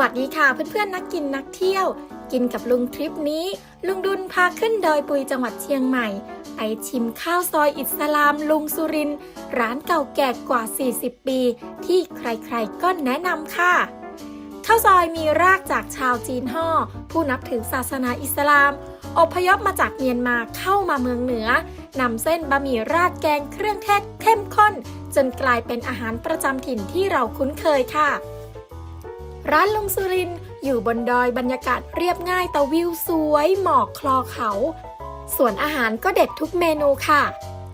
วัสดีค่ะเพื่อนๆนักกินนักเที่ยว กินกับลุงทริปนี้ ลุงดุลพาขึ้นดอยปุยจังหวัดเชียงใหม่ ไปชิมข้าวซอยอิสลามลุงสุรินร์ร้านเก่าแก่กว่า 40 ปี ที่ใครๆก็แนะนำค่ะ ข้าวซอยมีรากจากชาวจีนห่อ ผู้นับถือศาสนาอิสลาม อพยพมาจากเมียนมาเข้ามาเมืองเหนือนำเส้นบะหมี่ราดแกงเครื่องเทศเข้มข้น จนกลายเป็นอาหารประจำถิ่นที่เราคุ้นเคยค่ะ ร้านลุงสุรินอยู่บนดอยบรรยากาศเรียบง่ายแต่วิวสวยหมอกคลอเขา ส่วนอาหารก็เด็ดทุกเมนูค่ะ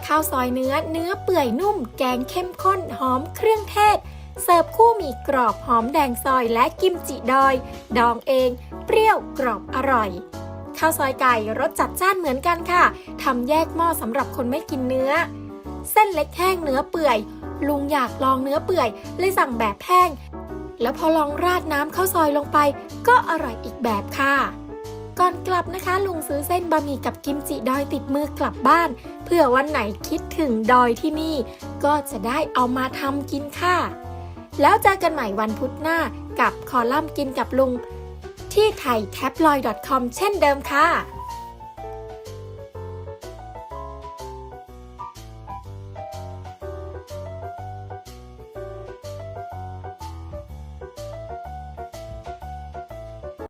ข้าวซอยเนื้อเนื้อเปื่อยนุ่ม แกงเข้มข้นหอมเครื่องเทศ เสิร์ฟคู่หมีกรอบหอมแดงซอยและกิมจิดอย ดองเอง เปรี้ยวกรอบอร่อยข้าวซอยไก่รสจัดจ้านเหมือนกันค่ะ ทำแยกหม้อสำหรับคนไม่กินเนื้อ เส้นเล็กแห้งเนื้อเปื่อย ลุงอยากลองเนื้อเปื่อย เลยสั่งแบบแห้ง แล้วพอลองราดน้ำข้าวซอยลงไป ก็อร่อยอีกแบบค่ะ ก่อนกลับนะคะ ลุงซื้อเส้นบะหมี่กับกิมจิดอยติดมือกลับบ้าน เพื่อวันไหนคิดถึงดอยที่นี่ ก็จะได้เอามาทำกินค่ะ แล้วเจอกันใหม่วันพุธหน้ากับคอลัมน์กินกับลุง ที่ไทย tabloid.com เช่นเดิมค่ะ